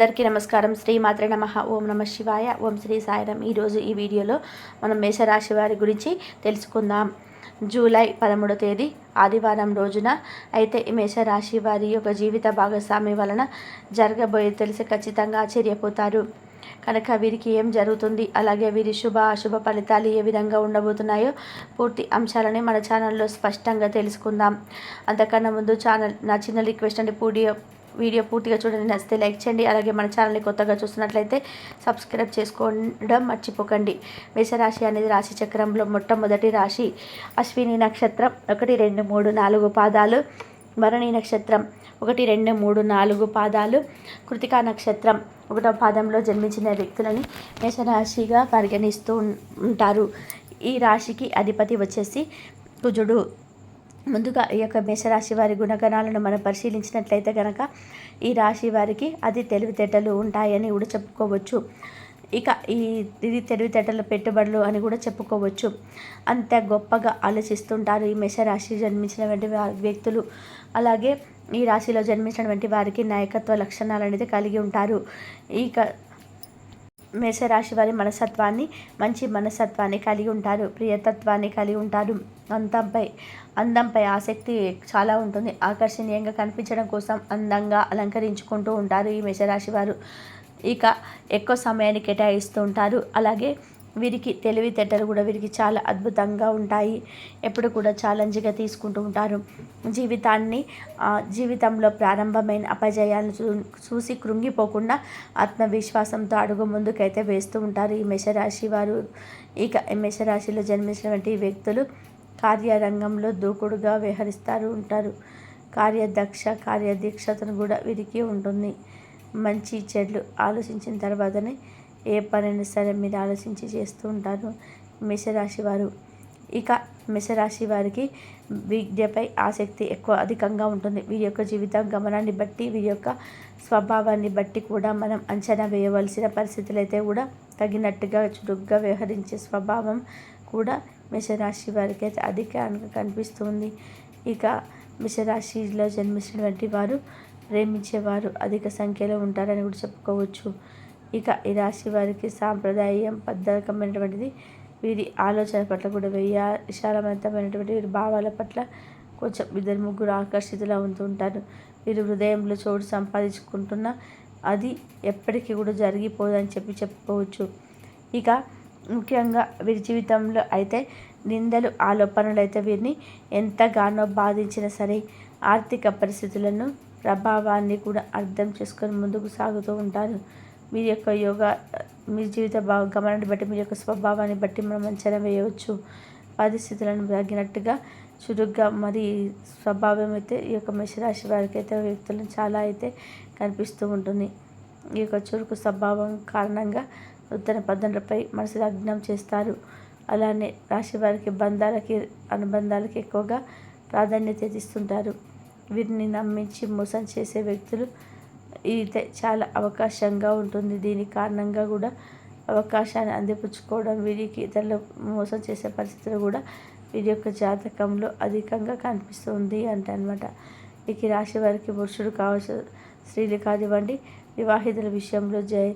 అందరికీ నమస్కారం. శ్రీ మాత్ర నమ. ఓం నమ శివాయ. ఓం శ్రీ సాయిరం. ఈరోజు ఈ వీడియోలో మనం మేషరాశి వారి గురించి తెలుసుకుందాం. జూలై పదమూడో తేదీ ఆదివారం రోజున అయితే ఈ మేషరాశి వారి యొక్క జీవిత భాగస్వామి వలన జరగబోయే తెలిసి ఖచ్చితంగా ఆశ్చర్యపోతారు. కనుక వీరికి ఏం జరుగుతుంది? అలాగే వీరి శుభ అశుభ ఫలితాలు ఏ విధంగా ఉండబోతున్నాయో పూర్తి అంశాలని మన ఛానల్లో స్పష్టంగా తెలుసుకుందాం. అంతకన్నా ముందు ఛానల్ నా చిన్న రిక్వెస్ట్ అండి పూడి వీడియో పూర్తిగా చూడండి. నచ్చితే లైక్ చేయండి. అలాగే మన ఛానల్ని కొత్తగా చూస్తున్నట్లయితే సబ్స్క్రైబ్ చేసుకోవడం మర్చిపోకండి. మేషరాశి అనేది రాశి చక్రంలో మొట్టమొదటి రాశి. అశ్విని నక్షత్రం ఒకటి రెండు మూడు నాలుగు పాదాలు. భరణి నక్షత్రం ఒకటి రెండు మూడు నాలుగు పాదాలు. కృతికా నక్షత్రం ఒకటో పాదంలో జన్మించిన వ్యక్తులని మేషరాశిగా పరిగణిస్తూ ఉంటారు. ఈ రాశికి అధిపతి వచ్చేసి కుజుడు. ముందుగా ఈ యొక్క మేషరాశి వారి గుణగణాలను మనం పరిశీలించినట్లయితే కనుక ఈ రాశి వారికి అది తెలివితేటలు ఉంటాయని కూడా చెప్పుకోవచ్చు. ఇక ఈ ఇది తెలివితేటల పెట్టుబడులు అని కూడా చెప్పుకోవచ్చు. అంత గొప్పగా ఆలోచిస్తుంటారు ఈ మేషరాశి జన్మించినటువంటి వ్యక్తులు. అలాగే ఈ రాశిలో జన్మించినటువంటి వారికి నాయకత్వ లక్షణాలు అనేది కలిగి ఉంటారు. ఇక మేషరాశి వారి మనసత్వాన్ని మంచి మనసత్వాన్ని కలిగి ఉంటారు. ప్రియతత్వాన్ని కలిగి ఉంటారు. అంతంపై అందంపై ఆసక్తి చాలా ఉంటుంది. ఆకర్షణీయంగా కనిపించడం కోసం అందంగా అలంకరించుకుంటూ ఉంటారు ఈ మేషరాశి వారు. ఇక ఎక్కువ సమయాన్ని కేటాయిస్తూ ఉంటారు. అలాగే వీరికి తెలివితేటలు కూడా వీరికి చాలా అద్భుతంగా ఉంటాయి. ఎప్పుడు కూడా ఛాలెంజ్గా తీసుకుంటూ ఉంటారు. జీవితాన్ని జీవితంలో ప్రారంభమైన అపజయాలను చూ చూసి కృంగిపోకుండా ఆత్మవిశ్వాసంతో అడుగు ముందుకైతే వేస్తూ ఉంటారు. ఈ మేషరాశి వారు ఇక మేషరాశిలో జన్మించినటువంటి వ్యక్తులు కార్యరంగంలో దూకుడుగా వ్యవహరిస్తారు ఉంటారు. కార్యదక్ష కార్యదీక్షతను కూడా వీరికి ఉంటుంది. మంచి చెడ్లు ఆలోచించిన తర్వాతనే ఏ పనైనా సరే మీరు ఆలోచించి చేస్తూ ఉంటారు? మేషరాశి వారు. ఇక మేషరాశి వారికి విద్యపై ఆసక్తి ఎక్కువ అధికంగా ఉంటుంది. వీరి యొక్క జీవిత గమనాన్ని బట్టి వీరి యొక్క స్వభావాన్ని బట్టి కూడా మనం అంచనా వేయవలసిన పరిస్థితులు అయితే కూడా తగినట్టుగా చురుగ్గా వ్యవహరించే స్వభావం కూడా మేషరాశి వారికి అయితే అధికంగా కనిపిస్తుంది. ఇక మేషరాశిలో జన్మించినటువంటి వారు ప్రేమించేవారు అధిక సంఖ్యలో ఉంటారని కూడా చెప్పుకోవచ్చు. ఇక ఈ రాశి వారికి సాంప్రదాయం బద్ధకమైనటువంటిది వీరి ఆలోచన పట్ల కూడా వెయ్య విశాలవంతమైనటువంటి వీరి భావాల పట్ల కొంచెం ఇద్దరు ముగ్గురు ఆకర్షితులు అవుతూ ఉంటారు. వీరు హృదయంలో చోటు సంపాదించుకుంటున్న అది ఎప్పటికీ కూడా జరిగిపోదని చెప్పి చెప్పుకోవచ్చు. ఇక ముఖ్యంగా వీరి జీవితంలో అయితే నిందలు ఆలోపనలు అయితే వీరిని ఎంతగానో బాధించినా సరే ఆర్థిక పరిస్థితులను ప్రభావాన్ని కూడా అర్థం చేసుకొని ముందుకు సాగుతూ ఉంటారు. మీ యొక్క యోగా మీ జీవిత భావ గమనాన్ని బట్టి మీ యొక్క స్వభావాన్ని బట్టి మనం అంచనా వేయవచ్చు. పరిస్థితులను తగినట్టుగా చురుగ్గా మరి స్వభావం అయితే ఈ యొక్క మేషరాశి వారికి అయితే వ్యక్తులను చాలా అయితే కనిపిస్తూ ఉంటుంది. ఈ యొక్క చురుకు స్వభావం కారణంగా ఉత్తర పద్ధతులపై మనసు లగ్నం చేస్తారు. అలానే రాశి వారికి బంధాలకి అనుబంధాలకి ఎక్కువగా ప్రాధాన్యత ఇస్తుంటారు. వీరిని నమ్మించి మోసం చేసే వ్యక్తులు ఇది చాలా అవకాశంగా ఉంటుంది. దీని కారణంగా కూడా అవకాశాన్ని అందిపుచ్చుకోవడం వీరికి ఇతరులు మోసం చేసే పరిస్థితులు కూడా వీరి యొక్క జాతకంలో అధికంగా కనిపిస్తుంది అంటే అనమాట వీరికి రాశి వారికి పురుషుడు కావచ్చు స్త్రీలు కానివ్వండి వివాహితుల విషయంలో జై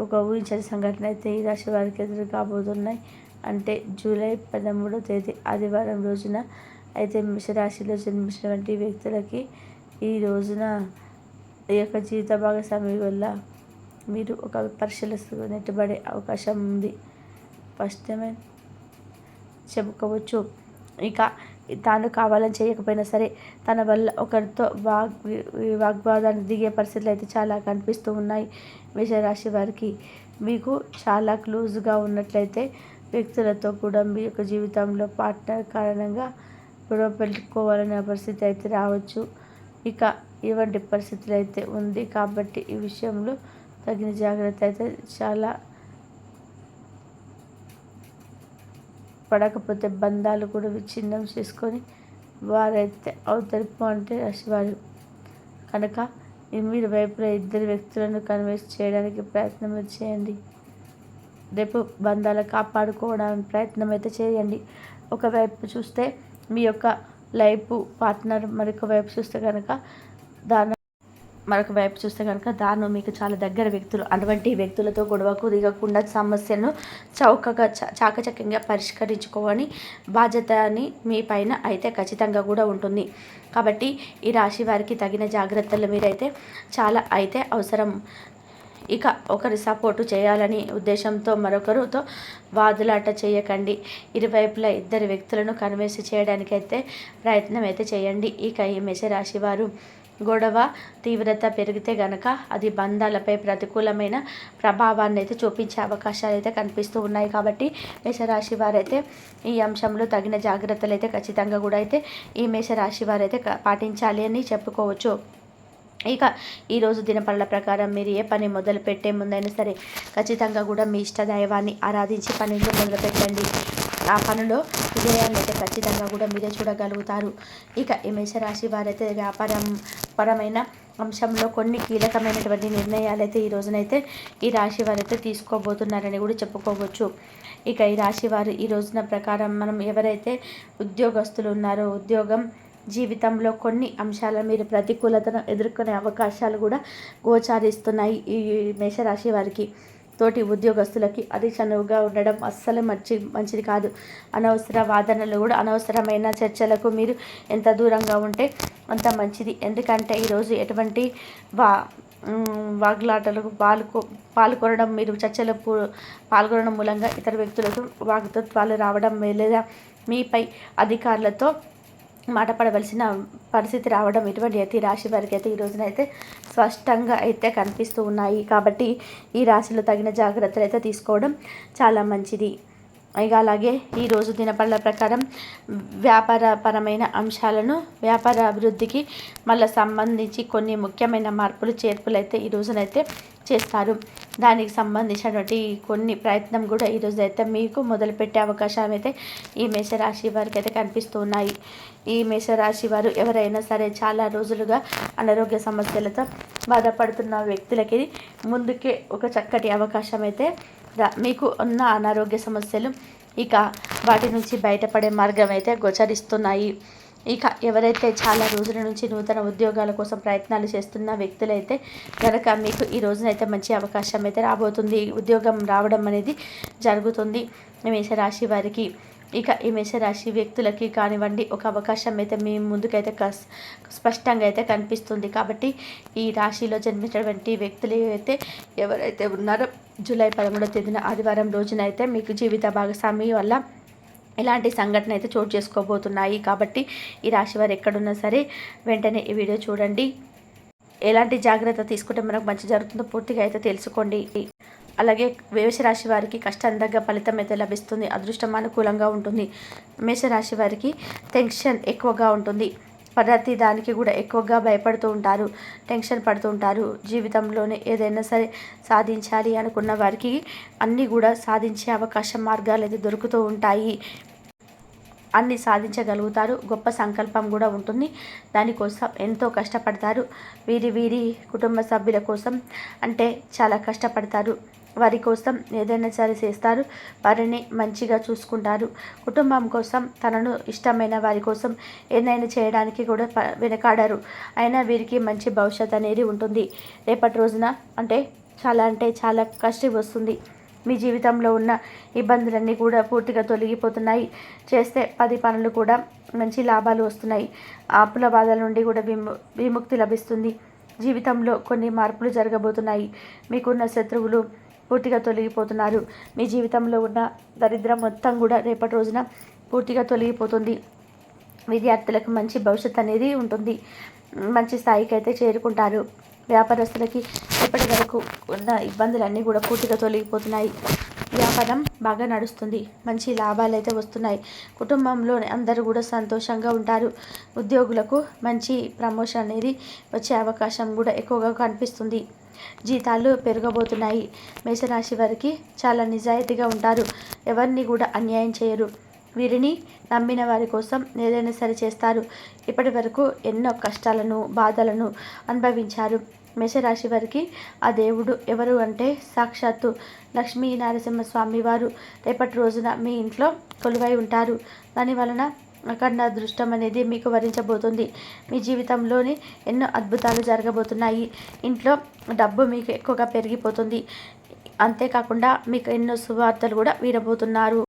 ఒక ఊహించని సంఘటన అయితే ఈ రాశి వారికి ఎదురు కాబోతున్నాయి. అంటే జూలై పదమూడో తేదీ ఆదివారం రోజున అయితే మేషరాశిలో జన్మించినటువంటి వ్యక్తులకి ఈ రోజున ఈ యొక్క జీవిత భాగస్వామి వల్ల మీరు ఒక పరిశీలిస్తూ నెట్టుబడే అవకాశం ఉంది. స్పష్టమే చెప్పుకోవచ్చు. ఇక తాను కావాలని చేయకపోయినా సరే తన వల్ల ఒకరితో వాగ్ వాగ్వాదాన్ని దిగే పరిస్థితులు అయితే చాలా కనిపిస్తూ ఉన్నాయి. మేషరాశి వారికి మీకు చాలా క్లోజ్గా ఉన్నట్లయితే వ్యక్తులతో కూడా మీ యొక్క జీవితంలో పార్ట్నర్ కారణంగా గొడవ పెట్టుకోవాలనే పరిస్థితి అయితే రావచ్చు. ఇక ఇటువంటి పరిస్థితులు అయితే ఉంది కాబట్టి ఈ విషయంలో తగిన జాగ్రత్త అయితే చాలా పడకపోతే బంధాలు కూడా విచ్ఛిన్నం చేసుకొని వారైతే అవతరిపు అంటే రాశివారు కనుక మీరు వైపులో ఇద్దరు వ్యక్తులను కన్విన్స్ చేయడానికి ప్రయత్నం చేయండి. రేపు బంధాలు కాపాడుకోవడానికి ప్రయత్నం అయితే చేయండి. ఒకవైపు చూస్తే మీ యొక్క లైఫ్ పార్ట్నర్ మరొక వైపు చూస్తే కనుక దాని మరొక వైపు చూస్తే కనుక దానిలో మీకు చాలా దగ్గర వ్యక్తులు అటువంటి వ్యక్తులతో గొడవకు దిగకుండా సమస్యను చౌకగా చ- చాకచక్యంగా పరిష్కరించుకోవని బాధ్యత అని మీ పైన అయితే ఖచ్చితంగా కూడా ఉంటుంది. కాబట్టి ఈ రాశి వారికి తగిన జాగ్రత్తలు మీరైతే చాలా అయితే అవసరం. ఇక ఒకరి సపోర్టు చేయాలని ఉద్దేశంతో మరొకరితో వాదులాట చేయకండి. ఇరువైపులా ఇద్దరు వ్యక్తులను కన్విన్స్ చేయడానికైతే ప్రయత్నం అయితే చేయండి. ఇక ఈ మేషరాశి వారు గొడవ తీవ్రత పెరిగితే గనక అది బంధాలపై ప్రతికూలమైన ప్రభావాన్ని అయితే చూపించే అవకాశాలు అయితే కనిపిస్తూ ఉన్నాయి కాబట్టి మేషరాశి వారైతే ఈ అంశంలో తగిన జాగ్రత్తలు అయితే ఖచ్చితంగా కూడా అయితే ఈ మేషరాశి వారైతే పాటించాలి అని చెప్పుకోవచ్చు. ఇక ఈరోజు దినపనుల ప్రకారం మీరు ఏ పని మొదలు పెట్టే ముందైనా సరే ఖచ్చితంగా కూడా మీ ఇష్ట దైవాన్ని ఆరాధించి పనిని మొదలు పెట్టండి ఆ పనిలో విజయాన్ని అయితే ఖచ్చితంగా కూడా మీరే చూడగలుగుతారు. ఇక ఈ మేషరాశి వారైతే వ్యాపారం పరమైన అంశంలో కొన్ని కీలకమైనటువంటి నిర్ణయాలు అయితే ఈ రోజునైతే ఈ రాశి వారైతే తీసుకోబోతున్నారని కూడా చెప్పుకోవచ్చు. ఇక ఈ రాశి వారు ఈ రోజున ప్రకారం మనం ఎవరైతే ఉద్యోగస్తులు ఉన్నారో ఉద్యోగం జీవితంలో కొన్ని అంశాల మీరు ప్రతికూలతను ఎదుర్కొనే అవకాశాలు కూడా గోచారిస్తున్నాయి ఈ మేషరాశి వారికి. తోటి ఉద్యోగస్తులకి అది చనువుగా ఉండడం అస్సలు మంచి మంచిది కాదు. అనవసర వాదనలు కూడా అనవసరమైన చర్చలకు మీరు ఎంత దూరంగా ఉంటే అంత మంచిది. ఎందుకంటే ఈరోజు ఎటువంటి వా వాగ్లాటలకు పాల్గొ పాల్గొనడం మీరు చర్చలకు పాల్గొనడం మూలంగా ఇతర వ్యక్తులకు వాగ్దత్వాలు రావడం లేదా మీపై అధికారులతో మాట పడవలసిన పరిస్థితి రావడం ఇటువంటి అయితే ఈ రాశి వారికి అయితే ఈ రోజునైతే స్పష్టంగా అయితే కనిపిస్తూ ఉన్నాయి. కాబట్టి ఈ రాశిలో తగిన జాగ్రత్తలు అయితే తీసుకోవడం చాలా మంచిది. ఇక అలాగే ఈరోజు దినపళ్ళ ప్రకారం వ్యాపారపరమైన అంశాలను వ్యాపార అభివృద్ధికి మళ్ళీ సంబంధించి కొన్ని ముఖ్యమైన మార్పులు చేర్పులు అయితే ఈ రోజునైతే చేస్తారు. దానికి సంబంధించినటువంటి కొన్ని ప్రయత్నం కూడా ఈరోజు అయితే మీకు మొదలుపెట్టే అవకాశం అయితే ఈ మేషరాశి వారికి అయితే కనిపిస్తూ ఉన్నాయి ఈ మేషరాశి వారు ఎవరైనా సరే చాలా రోజులుగా అనారోగ్య సమస్యలతో బాధపడుతున్న వ్యక్తులకి ముందుకే ఒక చక్కటి అవకాశం అయితే మీకు ఉన్న అనారోగ్య సమస్యలు ఇక వాటి నుంచి బయటపడే మార్గం అయితే గోచరిస్తున్నాయి. ఇక ఎవరైతే చాలా రోజుల నుంచి నూతన ఉద్యోగాల కోసం ప్రయత్నాలు చేస్తున్న వ్యక్తులైతే కనుక మీకు ఈ రోజునైతే మంచి అవకాశం అయితే రాబోతుంది. ఉద్యోగం రావడం అనేది జరుగుతుంది. మేషరాశి వారికి ఇక ఈ మేషరాశి వ్యక్తులకి కానివ్వండి ఒక అవకాశం అయితే మీ ముందుకైతే కస్ స్పష్టంగా అయితే కనిపిస్తుంది. కాబట్టి ఈ రాశిలో జన్మించినటువంటి వ్యక్తులు అయితే ఎవరైతే ఉన్నారో జూలై పదమూడవ తేదీన ఆదివారం రోజున అయితే మీకు జీవిత భాగస్వామి వల్ల ఇలాంటి సంఘటన అయితే చోటు చేసుకోబోతున్నాయి కాబట్టి ఈ రాశి వారు ఎక్కడున్నా సరే వెంటనే ఈ వీడియో చూడండి. ఎలాంటి జాగ్రత్త తీసుకుంటే మనకు మంచి జరుగుతుందో పూర్తిగా అయితే తెలుసుకోండి. అలాగే మేషరాశి వారికి కష్టానికి తగ్గ ఫలితం అయితే లభిస్తుంది అదృష్టం అనుకూలంగా ఉంటుంది. మేషరాశి వారికి టెన్షన్ ఎక్కువగా ఉంటుంది. ప్రతి దానికి కూడా ఎక్కువగా భయపడుతూ ఉంటారు టెన్షన్ పడుతూ ఉంటారు. జీవితంలోనే ఏదైనా సరే సాధించాలి అనుకున్న వారికి అన్నీ కూడా సాధించే అవకాశం మార్గాలు అయితే దొరుకుతూ ఉంటాయి. అన్ని సాధించగలుగుతారు. గొప్ప సంకల్పం కూడా ఉంటుంది. దానికోసం ఎంతో కష్టపడతారు. వీరి వీరి కుటుంబ సభ్యుల కోసం అంటే చాలా కష్టపడతారు. వారి కోసం ఏదైనా సరే చేస్తారు. వారిని మంచిగా చూసుకుంటారు. కుటుంబం కోసం తనను ఇష్టమైన వారి కోసం ఏదైనా చేయడానికి కూడా వెనకాడరు. అయినా వీరికి మంచి భవిష్యత్ అనేది ఉంటుంది. రేపటి రోజున అంటే చాలా అంటే చాలా కష్టం వస్తుంది. మీ జీవితంలో ఉన్న ఇబ్బందులన్నీ కూడా పూర్తిగా తొలగిపోతున్నాయి. చేస్తే పది పనులు కూడా మంచి లాభాలు వస్తున్నాయి. ఆపుల బాధల నుండి కూడా విము విముక్తి లభిస్తుంది. జీవితంలో కొన్ని మార్పులు జరగబోతున్నాయి. మీకున్న శత్రువులు పూర్తిగా తొలగిపోతున్నారు. మీ జీవితంలో ఉన్న దరిద్రం మొత్తం కూడా రేపటి రోజున పూర్తిగా తొలగిపోతుంది. విద్యార్థులకు మంచి భవిష్యత్తు అనేది ఉంటుంది. మంచి స్థాయికి అయితే చేరుకుంటారు. వ్యాపారస్తులకి ఇప్పటి వరకు ఉన్న ఇబ్బందులన్నీ కూడా పూర్తిగా తొలగిపోతున్నాయి. వ్యాపారం బాగా నడుస్తుంది. మంచి లాభాలు అయితే వస్తున్నాయి. కుటుంబంలో అందరూ కూడా సంతోషంగా ఉంటారు. ఉద్యోగులకు మంచి ప్రమోషన్ అనేది వచ్చే అవకాశం కూడా ఎక్కువగా కనిపిస్తుంది. జీతాలు పెరగబోతున్నాయి. మేషరాశి వారికి చాలా నిజాయితీగా ఉంటారు. ఎవరిని కూడా అన్యాయం చేయరు. వీరిని నమ్మిన వారి కోసం ఏదైనా సరే చేస్తారు. ఇప్పటి వరకు ఎన్నో కష్టాలను బాధలను అనుభవించారు. మేషరాశి వారికి ఆ దేవుడు ఎవరు అంటే సాక్షాత్తు లక్ష్మీ నరసింహస్వామి వారు. రేపటి రోజున మీ ఇంట్లో కొలువై ఉంటారు. దాని వలన అఖండ అదృష్టం అనేది మీకు వరించబోతుంది. మీ జీవితంలోని ఎన్నో అద్భుతాలు జరగబోతున్నాయి. ఇంట్లో డబ్బు మీకు ఎక్కువగా పెరిగిపోతుంది. అంతేకాకుండా మీకు ఎన్నో సువార్తలు కూడా వినబోతున్నారు.